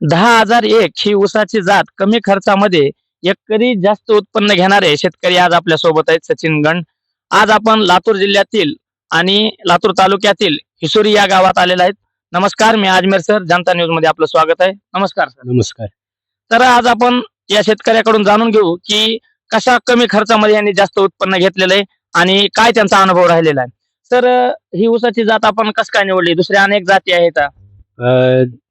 दहा हजार एक ही ऊसाची जात कमी खर्चामध्ये एकरी जास्त उत्पन्न घेणारे शेतकरी आज आपल्यासोबत आहेत. सचिन गण. आज आपण लातूर जिल्ह्यातील आणि लातूर तालुक्यातील हिसोरी या गावात आलेले आहेत नमस्कार मी अजमेर सर. जनता न्यूजमध्ये आपलं स्वागत आहे. नमस्कार सर. नमस्कार. तर आज आपण या शेतकऱ्याकडून जाणून घेऊ की कशा कमी खर्चामध्ये यांनी जास्त उत्पन्न घेतलेलं आहे आणि काय त्यांचा अनुभव राहिलेला आहे. तर ही ऊसाची जात आपण कसं काय निवडली? दुसऱ्या अनेक जाती आहेत.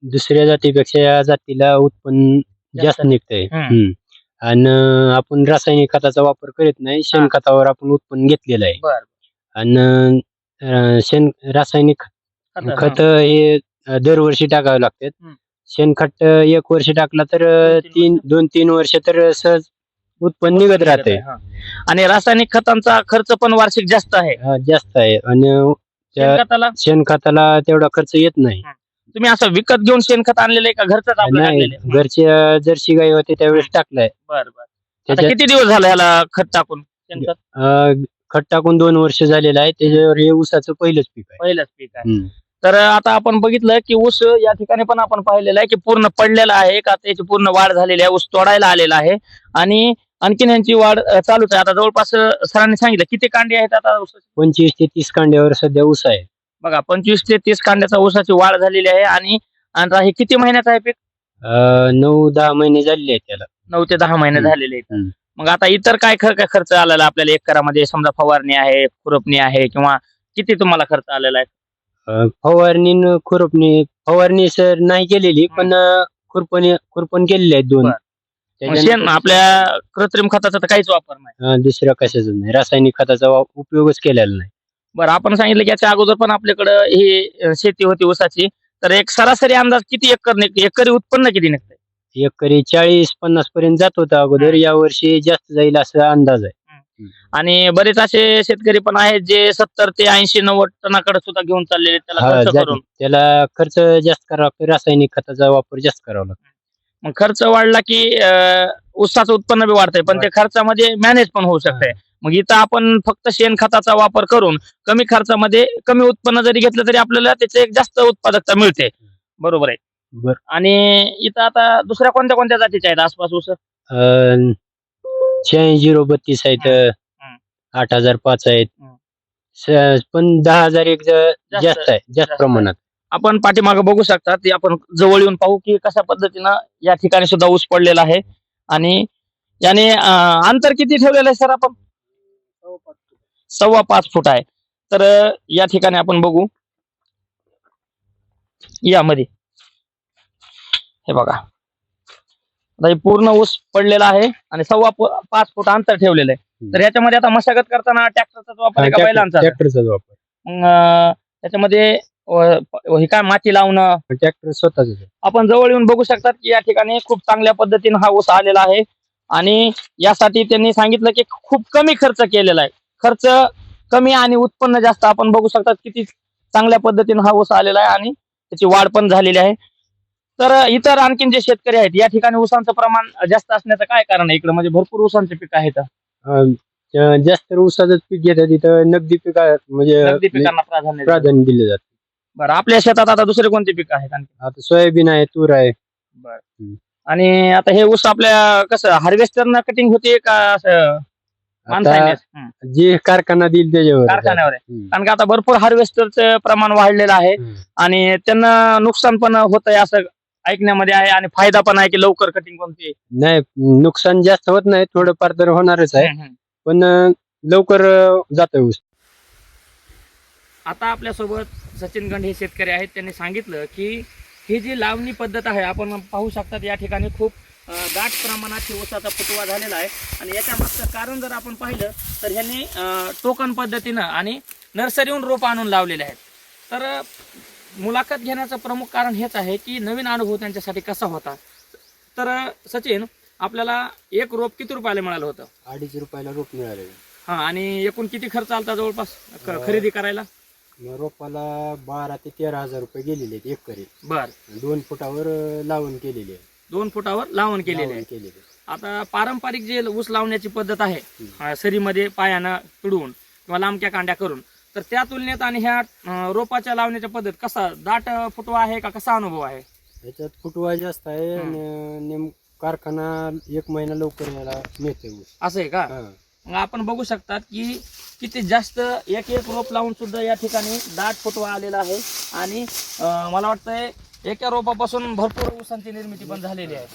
दुसऱ्या जातीपेक्षा या जातीला उत्पन्न जास्त. निघतंय. हम्म. आणि आपण रासायनिक खताचा वापर करीत नाही शेणखतावर आपण उत्पन्न घेतलेलं आहे. बर. आणि अं, शेण रासायनिक खत हे. अं, दरवर्षी टाकावे लागतात. हम्म. शेणखत अं, एक वर्ष टाकला तर अं, दोन-तीन तीन दोन तीन वर्ष तर सहज उत्पन्न निघत राहते हा. आणि रासायनिक खतांचा खर्च पण वार्षिक जास्त आहे. जास्त आहे. आणि त्या शेणखताला? शेणखताला तेवढा खर्च येत नाही. तुम्ही असं विकत घेऊन शेणखत आणलेलं आहे का? नाही आहे? घरच्या जर्सी गाई होते त्यावेळेस टाकलाय. बर बर. आता त्याच्यात किती दिवस झाला याला खत टाकून शेणखत? अं, खत टाकून दोन वर्ष झालेलं आहे. त्याच्यावर हे ऊसाचं पहिलंच पीक आहे. पहिलंच पीक आहे. हम्म. तर आता आपण बघितलं की ऊस या ठिकाणी पण आपण पाहिलेलं आहे की पूर्ण पडलेला आहे. का त्याची पूर्ण वाढ झालेली आहे. ऊस तोडायला आलेला आहे. आणि आणखीन यांची वाढ अं, चालूच आहे. आता जवळपास अं, सरांनी सांगितलं किती कांडी आहेत आता ऊसाची? पंचवीस ते तीस कांड्यावर सध्या ऊस आहे. बघा पंचवीस ते तीस कांड्याचा ऊसाची वाढ झालेली आहे आणि आणि हे किती महिन्याचं आहे पीक? अं, नऊ दहा महिने झालेले आहेत त्याला. नऊ ते दहा महिने हम्म. झालेले आहेत. हम्म. मग आता इतर काय खर काय खर्च आलेला आहे आपल्याला एकरामध्ये? समजा फवारणी आहे खुरपणी आहे किंवा किती तुम्हाला खर्च आलेला आहे? अं, फवारणी न खुरपणी फवारणी सर नाही केलेली पण अं, खुरपणी खुरपण केलेली आहेत दोन. बरं. मग शेण आपल्या कृत्रिम खताचा तर काहीच वापर नाही. अं, दुसऱ्या कशाच नाही. रासायनिक खताचा वा- उपयोगच केलेला नाही. बरं आपण सांगितलं की याच्या अगोदर पण आपल्याकडं ही शेती होती ऊसाची. तर एक सरासरी अंदाज किती एकर निघ एकरी उत्पन्न किती निघतंय? एकरी चाळीस पन्नास पर्यंत जात होता अगोदर. या वर्षी जास्त जाईल असा अंदाज आहे. आणि बरेच असे शेतकरी पण आहेत जे सत्तर ते ऐंशी नव्वद टनाकडे सुद्धा घेऊन चाललेले त्याला हा, खर्च जाते. करून. त्याला खर्च जास्त करावा लागतो. रासायनिक खताचा वापर जास्त करावा लागतो. मग खर्च वाढला की अं, ऊसाचं उत्पन्न बी वाढतंय पण ते खर्चामध्ये मॅनेज पण होऊ शकतंय. मग इथं आपण फक्त शेणखताचा वापर करून कमी खर्चामध्ये कमी उत्पन्न जरी घेतलं तरी आपल्याला त्याचे एक जास्त उत्पादकता मिळते. बरोबर आहे. बर. आणि इथं आता दुसऱ्या कोणत्या कोणत्या जातीच्या आहेत आसपास ऊस शहाऐंशी झिरो बत्तीस आहेत. आठ हजार पाच आहेत. स- पण दहा हजार एक ज- जास्त- जास्त आहे जास्त जास्त प्रमाणात. आपण पाठीमागे बघू शकता ते आपण जवळ येऊन पाहू की कशा पद्धतीनं या ठिकाणी सुद्धा ऊस पडलेला आहे. आणि याने अं, अंतर किती ठेवलेलं आहे सर आपण? सव्वा पाच फूट आहे. तर या ठिकाणी आपण बघू. या मध्ये हे बघा. आता हे पूर्ण ऊस पडलेला आहे आणि सव्वा पाच फूट अंतर ठेवलेलं आहे. तर याच्यामध्ये आता मशागत करताना ट्रॅक्टरचा वापर आहे का बैलांचा ट्रॅक्टरचा वापर. मग त्याच्यामध्ये हे काय माती लावणं? ट्रॅक्टर स्वतःच आपण जवळ येऊन बघू शकतात की या ठिकाणी खूप चांगल्या पद्धतीने हा ऊस आलेला आहे. आणि यासाठी त्यांनी सांगितलं की खूप कमी खर्च केलेला आहे. खर्च कमी आणि उत्पन्न जास्त आपण बघू शकतात किती चांगल्या पद्धतीने हा ऊस आलेला आहे आणि त्याची वाढ पण झालेली आहे. तर इतर आणखीन जे शेतकरी आहेत या ठिकाणी ऊसांचं प्रमाण जास्त असण्याचं काय कारण आहे इकडे? म्हणजे भरपूर ऊसांचे पीक आहेत. जास्त ऊसाचं पीक घेतात तिथं नगदी पीक म्हणजे नगदी पिकांना प्राधान्य दिलं. प्राधान्य दिले जाते. बरं आपल्या शेतात आता दुसरे कोणते पीक आहेत आणखी? आता सोयाबीन आहे तूर आहे. बर. आणि आता हे ऊस आपल्या कसं हार्वेस्टर कटिंग होते का असं? हं, जे कारखाना देईल त्याच्यावर. कारखान्यावर आहे. कारण का आता भरपूर हार्वेस्टरचं प्रमाण वाढलेलं आहे. आणि त्यांना नुकसान पण होत आहे असं ऐकण्यामध्ये आहे आणि फायदा पण आहे की लवकर कटिंग कोणती. नाही नुकसान जास्त होत नाही थोडंफार तर होणारच आहे. पण अं, लवकर जात ऊस. आता आपल्यासोबत सचिन गंड हे शेतकरी आहेत. त्यांनी सांगितलं की ही जी लावणी पद्धत आहे आपण पाहू शकतात या ठिकाणी खूप दाट प्रमाणात ऊसाचा फुटवा झालेला आहे. आणि याच्या मागचं कारण जर आपण पाहिलं तर ह्यांनी टोकन पद्धतीनं आणि नर्सरीहून रोप आणून लावलेले आहेत. तर मुलाखत घेण्याचं प्रमुख कारण हेच आहे की नवीन अनुभव त्यांच्यासाठी कसा होता? तर सचिन आपल्याला एक रोप किती रुपयाला मिळालं होतं? अडीच रुपयाला रोप मिळाले हा आणि एकूण किती खर्च आलता जवळपास खरेदी करायला? रोपाला बारा ते तेरा हजार रुपये गेलेले आहेत एकरी. बर. दोन फुटावर लावून केलेली आहे. दोन फुटावर लावण केलेले आहे. केलेली. आता पारंपरिक जे ऊस लावण्याची पद्धत आहे सरीमध्ये पायानं तुडवून किंवा लांबक्या कांड्या करून तर त्या तुलनेत आणि ह्या रोपाच्या लावण्याच्या पद्धत कसा दाट फुटवा आहे का कसा अनुभव आहे? याच्यात फुटवा जास्त आहे नेम कारखाना एक महिना लवकर याला मिळते ऊस. असं आहे का. मग आपण बघू शकतात की किती जास्त एक एक रोप लावून सुद्धा या ठिकाणी दाट फुटवा आलेला आहे. आणि मला वाटतंय एका रोपापासून भरपूर ऊसांची निर्मिती पण झालेली आहे.